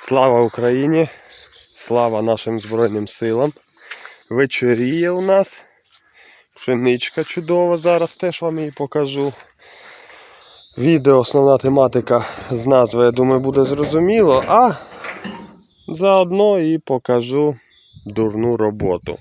Слава Україні! Слава нашим Збройним силам! Вечоріє у нас. Пшеничка чудова, зараз теж вам її покажу. Відео, основна тематика з назви, я думаю, буде зрозуміло, а заодно і покажу дурну роботу.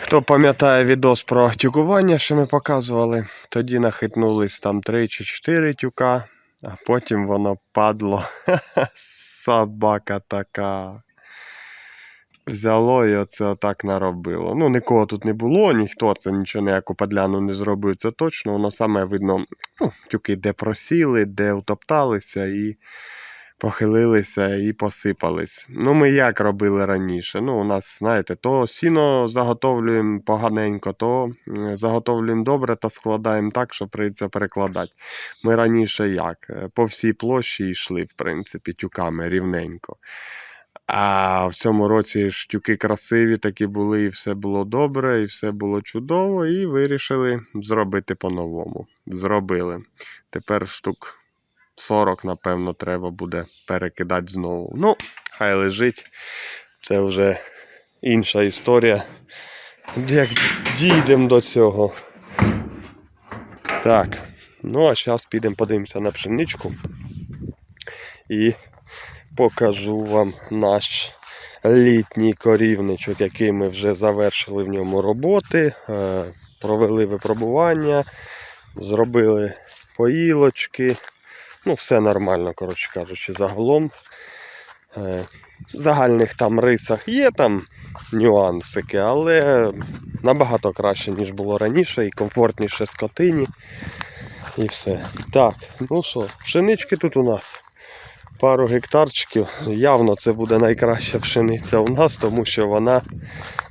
Хто пам'ятає відос про тюкування, що ми показували, тоді нахитнулись там 3 чи 4 тюка, а потім воно падло. Собака така. Взяло і оце отак наробило. Ну, нікого тут не було, ніхто це нічого ніяку падляну не зробив. Це точно, воно саме видно, ну, тюки де просіли, де утопталися і похилилися і посипались. Ну, ми як робили раніше? Ну, у нас, знаєте, то сіно заготовлюємо поганенько, то заготовлюємо добре та складаємо так, що прийдеться перекладати. Ми раніше як? Е, По всій площі йшли, в принципі, тюками рівненько. А в цьому році ж тюки красиві такі були, і все було добре, і все було чудово, і вирішили зробити по-новому. Зробили. Тепер штук 40, напевно, треба буде перекидати знову. Ну, хай лежить. Це вже інша історія. Як дійдемо до цього. Так. Ну, а зараз підемо подивимося на пшеничку. І покажу вам наш літній корівничок, який ми вже завершили в ньому роботи, е, провели випробування, зробили поїлочки. Ну, все нормально, коротше кажучи, загалом. Е, В загальних там рисах є там нюансики, але набагато краще, ніж було раніше, і комфортніше скотині. І все. Так, ну що, пшенички тут у нас пару гектарчиків. Явно це буде найкраща пшениця у нас, тому що вона,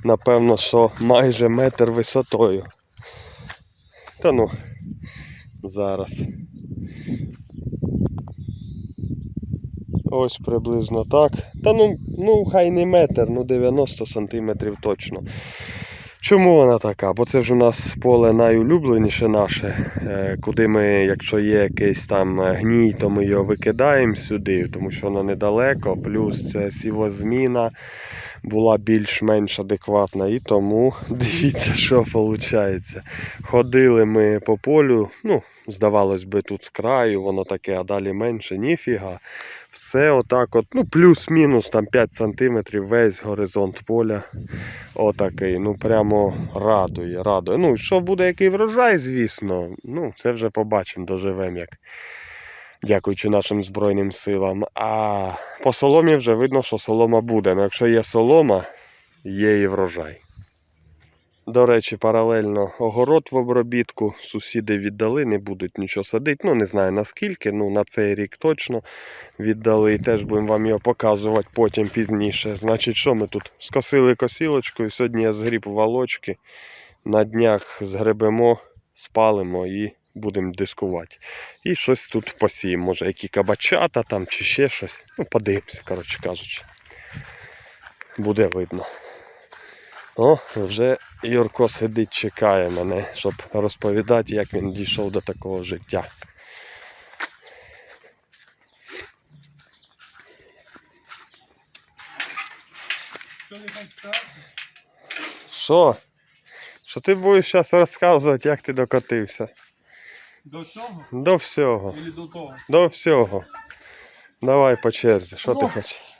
напевно, що майже метр висотою. Та ну, зараз. Ось приблизно так. Та ну, ну хай не метр, ну 90 сантиметрів точно. Чому вона така? Бо це ж у нас поле найулюбленіше наше, е, куди ми, якщо є якийсь там е, гній, то ми його викидаємо сюди, тому що воно недалеко, плюс це сівозміна була більш-менш адекватна. І тому дивіться, що виходить. Сходили ми по полю, ну, здавалось би, тут з краю, воно таке, а далі менше, ніфіга. Все отак от, ну плюс-мінус там 5 см весь горизонт поля. Отакий. Ну прямо радує, радує. Ну, що буде який врожай, звісно. Ну, це вже побачимо, доживемо як. Дякуючи нашим Збройним силам. А по соломі вже видно, що солома буде. Ну, якщо є солома, є і врожай. До речі, паралельно огород в обробітку. Сусіди віддали, не будуть нічого садити. Ну, не знаю наскільки, ну на цей рік точно віддали. І теж будемо вам його показувати потім пізніше. Значить, що ми тут? Скосили косілочкою. Сьогодні я згріб волочки. На днях згребемо, спалимо і будемо дискувати. І щось тут посіємо. Може, які кабачата там чи ще щось. Ну, подивимося, коротше кажучи. Буде видно. О, вже Юрко сидить, чекає мене, щоб розповідати, як він дійшов до такого життя. Що? Що ти будеш зараз розказувати, як ти докотився? До всього? До всього. Или до того? До всього. Давай по черзі, що ти Ну, хочеш?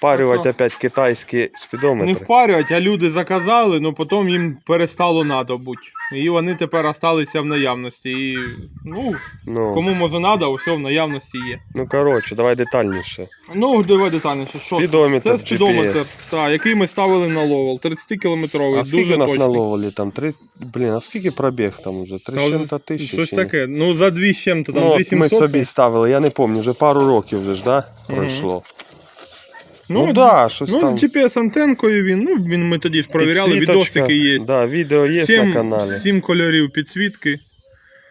Впарювати що? опять китайські Не спідометри. впарювати, а люди заказали, але потім їм перестало надо бути. І вони тепер осталися в наявності. І, ну, Ну, кому може надо, все в наявності є. ну коротше, давай детальніше. Ну, давай детальніше, що це? Спідометр, Це спідометр, GPS. та, який ми ставили на ловол, 30-кілометровий, А скільки дуже нас точний. на ловолі там? Три... Блін, а скільки пробіг там уже? Три з чим-то тисячі? Щось чи ні? таке. Ну, за 2 з чим-то, там ну, от 2700. ми собі ставили, я не пам'ятаю, вже пару років вже ж, да? Пройшло. Ну, Ну, да, щось ну там. з GPS-антенкою він, ну, він, ми тоді ж провіряли, Підсвіточка. відосики є. Да, відео є на каналі. сім кольорів підсвітки.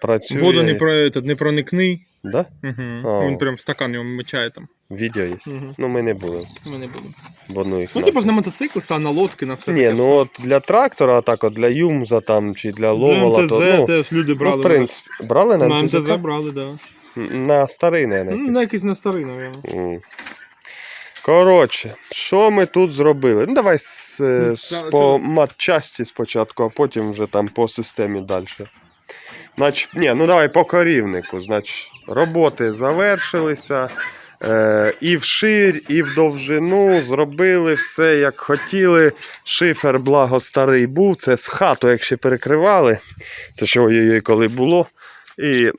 Працює. Воду не, про, этот, не проникний. Да? Угу. А. Він прям стакан його мечає там. Відео є. Угу. Ну ми не були, Ми не будемо. бо ну їх Ну, типу ж на мотоцикл став, на лодки, на все. Ні, таке. ну от для трактора, а так от для юмза там чи для ловола, МТЗ то ну, теж люди ну, брали. в принципі, брали на на МТЗ? МТЗ брали, да. На старий, не Ну, на якийсь на старий, мабуть. М. Коротше, що ми тут зробили? Ну, давай з, е, з, по матчасті спочатку, а потім вже там по системі далі. Значить, ні, ну давай по корівнику. Значить, роботи завершилися. Е, і вширь, і в довжину зробили все як хотіли. Шифер, благо старий був. Це з хату, як ще перекривали. Це що коли було. І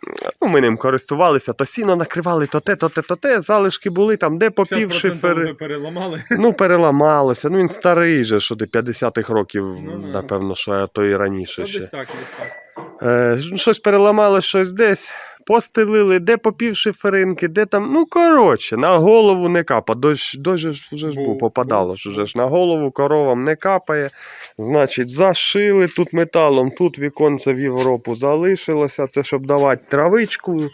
ну, ми ним користувалися, то сіно накривали, то те, то те, то те. Залишки були там, де по пів 50% шифери. вже переламали. Ну, переламалося. Ну він старий же, що ти 50-х років, Ну, напевно, що а то і раніше ще. десь так, десь так. Е, щось переламало, щось десь. Постелили, де по пів шиферинки, де там. Ну, коротше, на голову не капа. Дощ, дощ вже ж був, Був, попадало, був, що вже ж на голову коровам не капає. Значить, зашили тут металом, тут віконце в Європу залишилося. Це щоб давати травичку.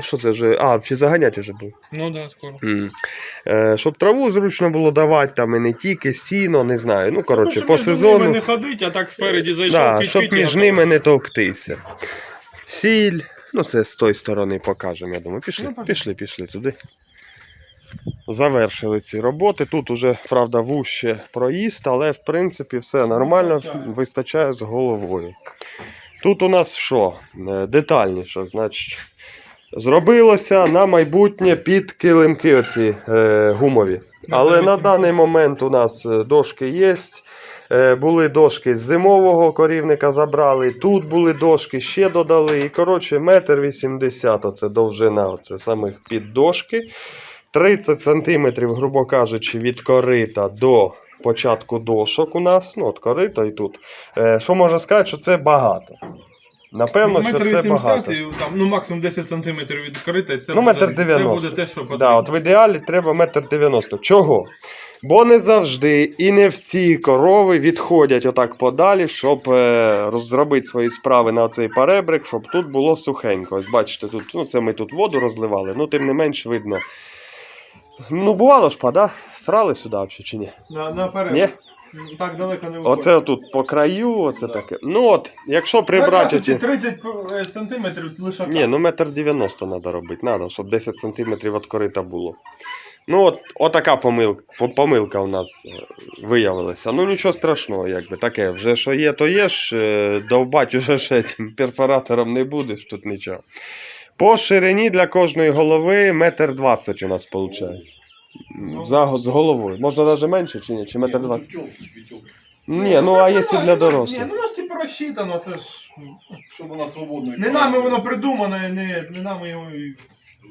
Що це вже? А, чи заганяти вже було? Ну так, да, скоро. М. Е, щоб траву зручно було давати, там і не тільки сіно, не знаю. Ну, коротше, щоб по між ними не ходить, а так спереді зайшов, Да, щоб між ними не товктися. Сіль. Ну, це з тої сторони покажемо, я думаю. Пішли, Ну, пішли, пішли туди. Завершили ці роботи. Тут уже, правда, вуще проїзд, але в принципі все нормально, Вистачає. вистачає з головою. Тут у нас що? Е, Детальніше, значить. Зробилося на майбутнє під килимки оці е, гумові. Але на даний момент у нас е, дошки є. Е, Були дошки з зимового корівника забрали. Тут були дошки, ще додали. І коротше, метр вісімдесят оце довжина оце самих піддошки. 30 сантиметрів, грубо кажучи, від корита до початку дошок у нас. Ну, от корита і тут. Е, Що можна сказати, що це багато. Напевно, що це 80 багато. і там, ну, максимум 10 сантиметрів відкрити. Це Ну, буде, метр Це буде те, що потрібно. Да, от в ідеалі треба метр дев'яносто. Чого? Бо не завжди і не всі корови відходять отак подалі, щоб е, зробити свої справи на цей паребрик, щоб тут було сухенько. Ось бачите, тут, ну, це ми тут воду розливали, ну тим не менш видно. Ну, бувало ж, да? Срали сюди взагалі чи ні? На, наперед. Ні? Так далеко не виходить. Оце тут по краю, оце таке. Ну от, якщо прибрати. Оті... Оті... 30 е, сантиметрів лише Ні, ну метр дев'яносто треба робити. Надо, щоб 10 сантиметрів від корита було. Ну, от, отака помилка, помилка у нас е, виявилася. Ну нічого страшного, якби таке. Вже що є, то є ж. е, Довбать уже ще цим перфоратором не будеш, тут нічого. По ширині для кожної голови метр двадцять у нас виходить. За, з головою. Можна навіть менше чи ні? Чи метр двадцять? Ні, ну а якщо для Ні, дорослих? ну воно ж типу розчитано, це ж. Щоб вона свободно. Не нами воно придумано, не, не нами його.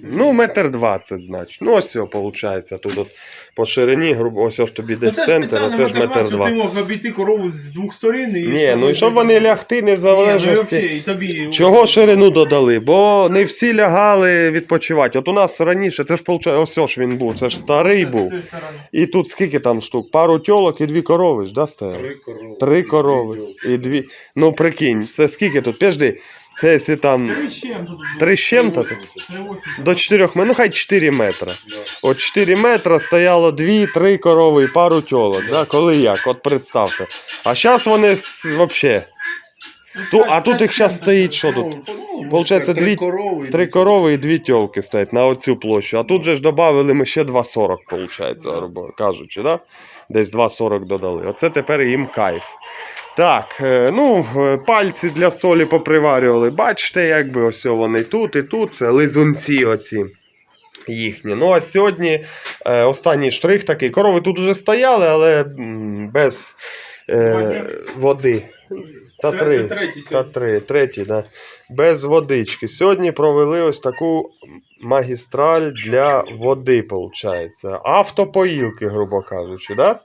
Ну, метр двадцять, значить. Ну, ось його виходить. Тут от по ширині, грубо, ось ось тобі Ну, десь центр, а це ж метр ти двадцять. мог обійти корову з двох сторін. І Ні, ну і щоб вони лягти не в Ні, ну, і залежності. і тобі... Чого ширину додали? Бо не всі лягали відпочивати. От у нас раніше, це ж виходить, ось ось він був, це ж старий Це з був. цієї сторони. І тут скільки там штук? Пару тьолок і дві корови ж, да, стояли? Три корови. Три корови і дві. Ну прикинь, це скільки тут? Пожди, це якщо там Три з тут? чим-то? До 4 метрів, ну хай 4 метри. От 4 метри стояло 2-3 корови і пару тьолок. Да? Коли як? От представте. А зараз вони взагалі. Ту- а тут їх щас стоїть що тут? Получається, дві- корови. Три корови і дві тьолки стоять на оцю площу. А тут же ж додали ми ще 2,40, виходить, грубо кажучи, да? десь 2,40 додали. Оце тепер їм кайф. Так, е, ну, е, пальці для солі поприварювали. Бачите, якби ось вони тут і тут. Це лизунці оці їхні. Ну, а сьогодні е, останній штрих такий. Корови тут вже стояли, але без е, води. Та три. третій Та три, третій, да. Без водички. Сьогодні провели ось таку магістраль для води, виходить. Автопоїлки, грубо кажучи, да?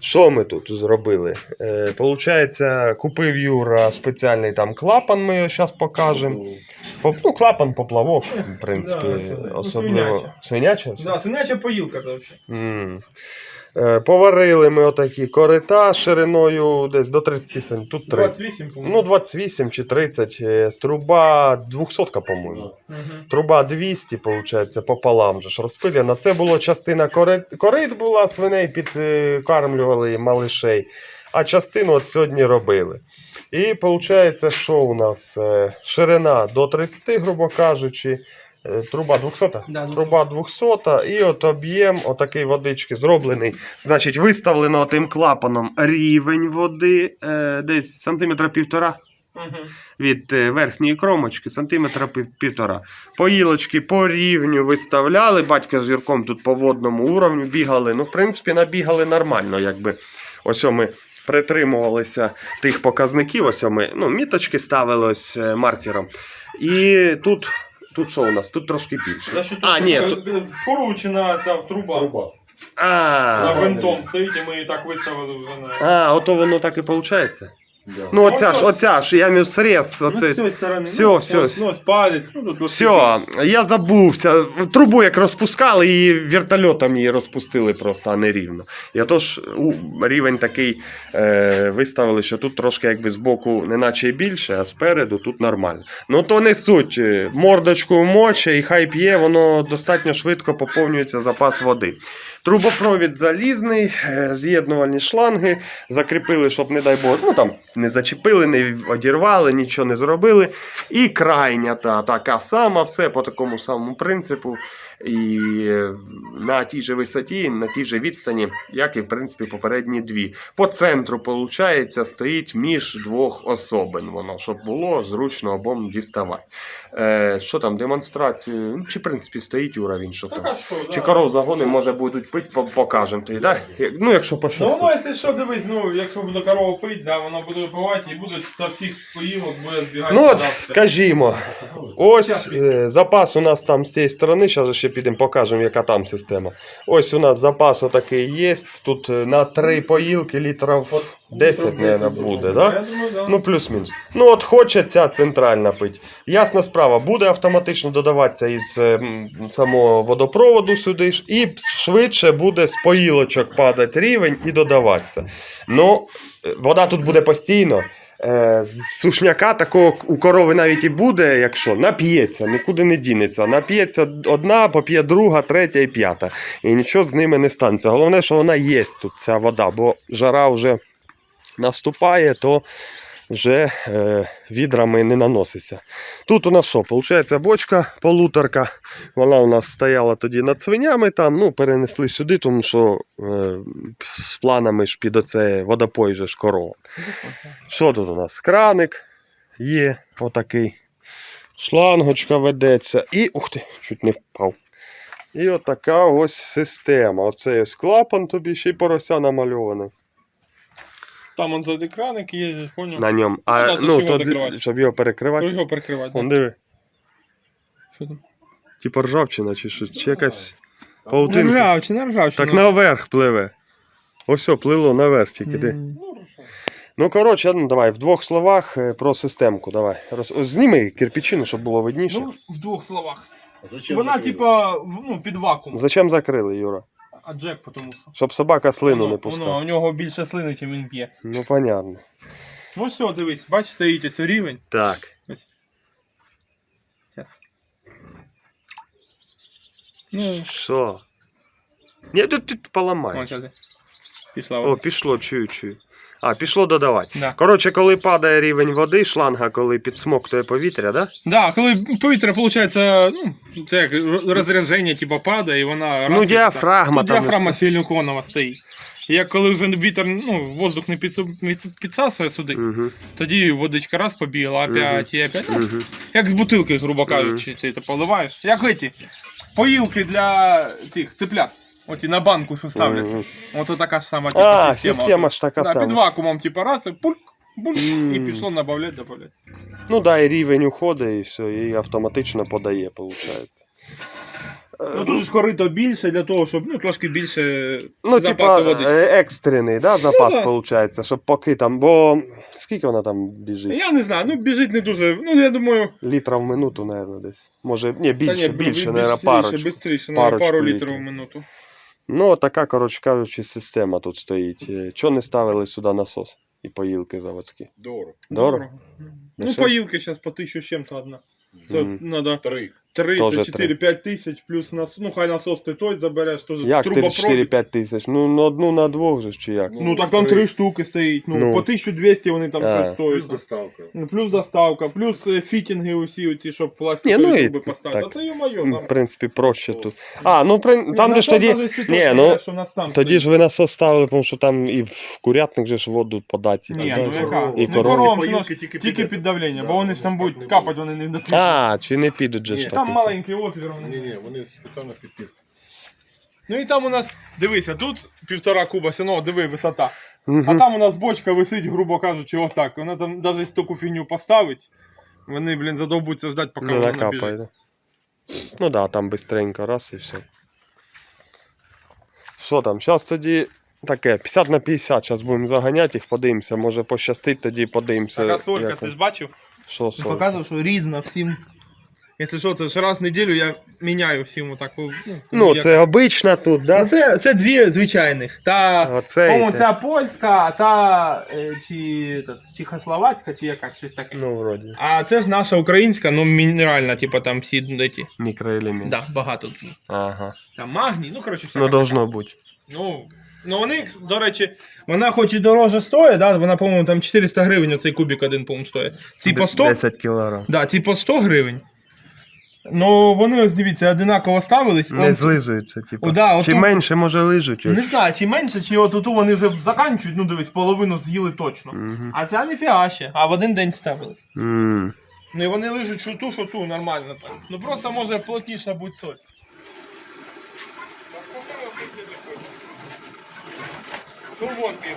Що ми тут зробили? Е, получається, купив Юра спеціальний там клапан, ми його зараз покажемо. Ну, клапан, поплавок, в принципі, особливо. Ну, Свиняча? Да, синяча поїлка взагалі. Е, Поварили ми отакі корита шириною десь до 30 см. Тут 30. 28, по-моєму. Ну, 28 чи 30. е, Труба 200, по-моєму. Труба 200, виходить, пополам же ж розпилена. Це була частина корит, корит була, свиней підкармлювали малишей. а частину от сьогодні робили. І виходить, що у нас е, ширина до 30, грубо кажучи, труба 200? Да, Труба 200 і от об'єм отакий водички зроблений. Значить, виставлено тим клапаном рівень води е, десь сантиметра півтора від е, верхньої кромочки, сантиметра півтора. Поїлочки по рівню виставляли. Батько з Юрком тут по водному уровню бігали. Ну, в принципі, набігали нормально, якби. Ось ми притримувалися тих показників. Ось ми ну, міточки ставили ось е, маркером. І тут. Тут що у нас? Тут трошки більше. А, ні, тут... скручена ця труба. Труба. На А, винтом стоїть, і ми її так виставили вже на. а, ото воно так і виходить. Да. Ну, оця ж, оця ж, я маю срез. Ну, Оце. сторони. Ну. Ну, ось. Ну, тут Все, я забувся. Трубу як розпускали, і вертольотом її розпустили просто, а не рівно. І отож у, рівень такий е, виставили, що тут трошки якби збоку неначе і більше, а спереду тут нормально. Ну то не суть. Мордочку вмоче і хай п'є, воно достатньо швидко поповнюється запас води. Трубопровід залізний, е, з'єднувальні шланги, закріпили, щоб, не дай Бог, ну там не зачепили, не одірвали, нічого не зробили. І крайня та така сама, все по такому самому принципу. І на тій же висоті, на тій же відстані, як і в принципі попередні дві. По центру, виходить, стоїть між двох особин, воно, щоб було зручно обом діставати. Е, що там, демонстрацію? Ну, Чи в принципі стоїть уровень, що там? що, да. Чи коров загони, може, будуть пити, покажемо тоді, так? Ну, якщо Ну пощастить. воно, якщо що, дивись, ну, якщо буде корова пити, да, вона буде випивати і будуть з всіх поїлок буде збігати. Ну от, скажімо, ось е, запас у нас там з цієї сторони, зараз ще підемо покажемо, яка там система. Ось у нас запас отакий є. Тут е, на три поїлки літрів 10, мабуть, буде, да? Да. Ну, плюс-мінус. Ну, от хоче ця центральна пить. Ясна справа, буде автоматично додаватися із е, самого водопроводу сюди ж, і швидше буде з поїлочок падати рівень і додаватися. Ну, е, вода тут буде постійно. Е, сушняка такого у корови навіть і буде, якщо нап'ється, нікуди не дінеться. Нап'ється одна, поп'є друга, третя і п'ята. І нічого з ними не станеться. Головне, що вона є тут, ця вода, бо жара вже наступає, то вже е, відрами не наноситься. Тут у нас що? Получається бочка, полуторка. Вона у нас стояла тоді над свинями, там, ну, перенесли сюди, тому що е, з планами ж під оце водопой же ж корова. Що тут у нас? Краник є отакий. Шлангочка ведеться. І. Ух ти, чуть не впав. І отака ось система. Оце ось клапан тобі ще й порося намальоване Там он ззади краник є, я поняв. на ньому. Ну, А, да, ну, його то, закривати. щоб його То перекривати. його прикривати. Вон диви, Що там? типу ржавчина чи що, чи якась Не паутинка. ржавчина, ржавчина. Так наверх пливе. Ось о, плило наверх тільки де. Ну, коротше, ну давай, в двох словах е, про системку. Давай. Роз... Зніми кирпичину, щоб було видніше. Ну, в двох словах. А зачем Вона, закрили? типа, в- ну, під вакуум. Зачем закрили, Юра? А Джек, тому що. Щоб собака слину Воно- не воно, пускала. у нього більше слини, ніж він п'є. Ну, понятно. Ну все, дивись, бач, стоїть ось рівень. Так. Зараз. Ну, Що? Ні, тут, тут зараз. Пішла. О, вода. пішло, чую, чую. А, пішло додавати. Да. Коротше, коли падає рівень води, шланга, коли підсмоктує повітря, да? Да, коли повітря, виходить, ну, це як розрядження, типу, падає, і вона раз Ну, діафрагма так. там діафрагма силіконова стоїть. І як коли вже вітер, ну, воздух не підсасує сюди, Угу, тоді водичка раз побігла, опять і опять. Ну, угу. Як з бутилки, грубо кажучи, ти це поливаєш. Як эти поїлки для цих цыплят. Оті на банку, що ставляться. Мгм. Ото така ж сама типу, А, система. система ж така да, Під вакуумом, типу, раз, і пульк, бульк, і пішло набавлять, добавлять. Ну да, і рівень уходить, і все, і автоматично подає, виходить. Ну тут ж корито більше для того, щоб ну, трошки більше Ну, запасу типа, води. е, екстрений, да, запас, да. виходить, щоб поки там, бо скільки вона там біжить? Я не знаю, ну біжить не дуже. Ну, я думаю, Літра в минуту, мабуть, десь. Може, ні, більше, та ні, більше, бі- мабуть, парочку. Бистріше, на парочку пару літрів. літрів в минуту. Ну, така, коротше кажучи, система тут стоїть. Е, Чого не ставили сюди насос і поїлки заводські? Дорого. Дорого? Ну, Дешевше? поїлки зараз по тисячу с чим-то одна. Це Мгм. надо Три. 3, Тоже це 4-5 тисяч, плюс нас, ну хай насос ти той забереш, теж Як трубопровід. 4-5 тисяч? Ну на одну на двох же ж чи як? Ну так там Три. штуки стоїть. Ну, Ну. по 1200 вони там А. щось Плюс стоять. доставка. Ну, Плюс доставка, плюс е, фітінги усі оці, щоб пластикові Ні, ну і труби поставити. так. А це й-моє, Ну, там. В принципі, проще тут. А, ну при... Там же ж тоді. Ні, ну що нас там тоді стоїть. ж ви насос ставили, тому що там і в курятник же ж воду подати. Ні, так ну далі. яка? І ну, Поїлки тільки тільки під під это. Да, бо вони ж там будуть капати, вони не А, чи не підуть же Ні, ж там таки. маленький отвір. Ні, ні, вони спеціально підписані. Ну і там у нас, дивися, тут півтора куба сіно, диви, висота. А там у нас бочка висить, грубо кажучи, отак. Вона там навіть якщо таку фігню поставить, вони, блін, задовбуться ждати, поки Не вона накапає. біжить. да. Ну да, там бистренько раз і все. Що там? Зараз тоді таке, 50 на 50, зараз будемо заганяти їх, подивимося. Може пощастить, тоді подивимося. Така солька, як ти ж бачив? Що солька? Показував, що різна всім. Якщо що, це ж раз в неділю я міняю всім отак. Ну, Ну, як- це обична тут, Ну, да? це, це дві звичайних. Та, Оце по-моєму, ця польська, а та е, чи, та, чехословацька, чи якась щось таке. Ну, вроді. А це ж наша українська, ну мінеральна, типу там всі ці. Мікроелемент. Да, багато. тут. Ага. Там магній, ну коротше, все. Ну, должно бути. Ну, ну вони, до речі, вона хоч і дороже стоїть, да? вона, по-моєму, там 400 гривень оцей кубик один, по-моєму, стоїть. Ці по 100, 10 кілограм. да, ці по 100 гривень. Ну, вони, ось дивіться, одинаково ставились. Не Он- злизується, типу. О, да, Чи отут- менше, може, лижуть. Не знаю, чи менше, чи от оту вони вже заканчують, ну дивись, половину з'їли точно. Угу. А ця ніфіга ще, а в один день ставили. М. Ну і вони лижуть що ту, що ту, нормально так. Ну просто може плотніша будь соль. Турбонки.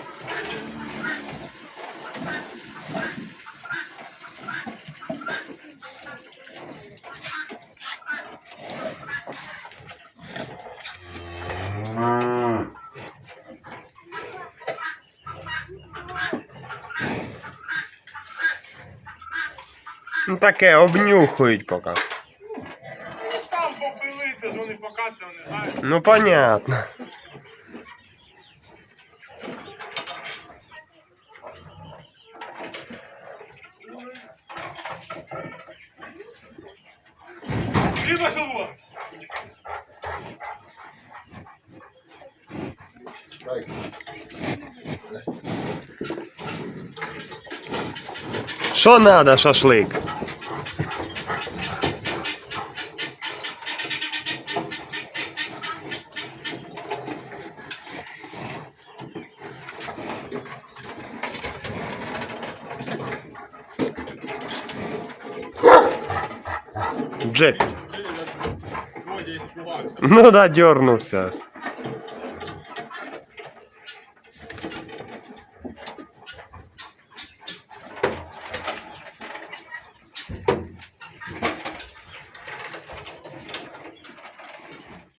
Ну таке, обнюхують поки. Там попили, це ж вони поки це не знають. Ну понятно. Ліва шалва. Дай. Що надо, шашлик? Джек. Ну да, дернувся.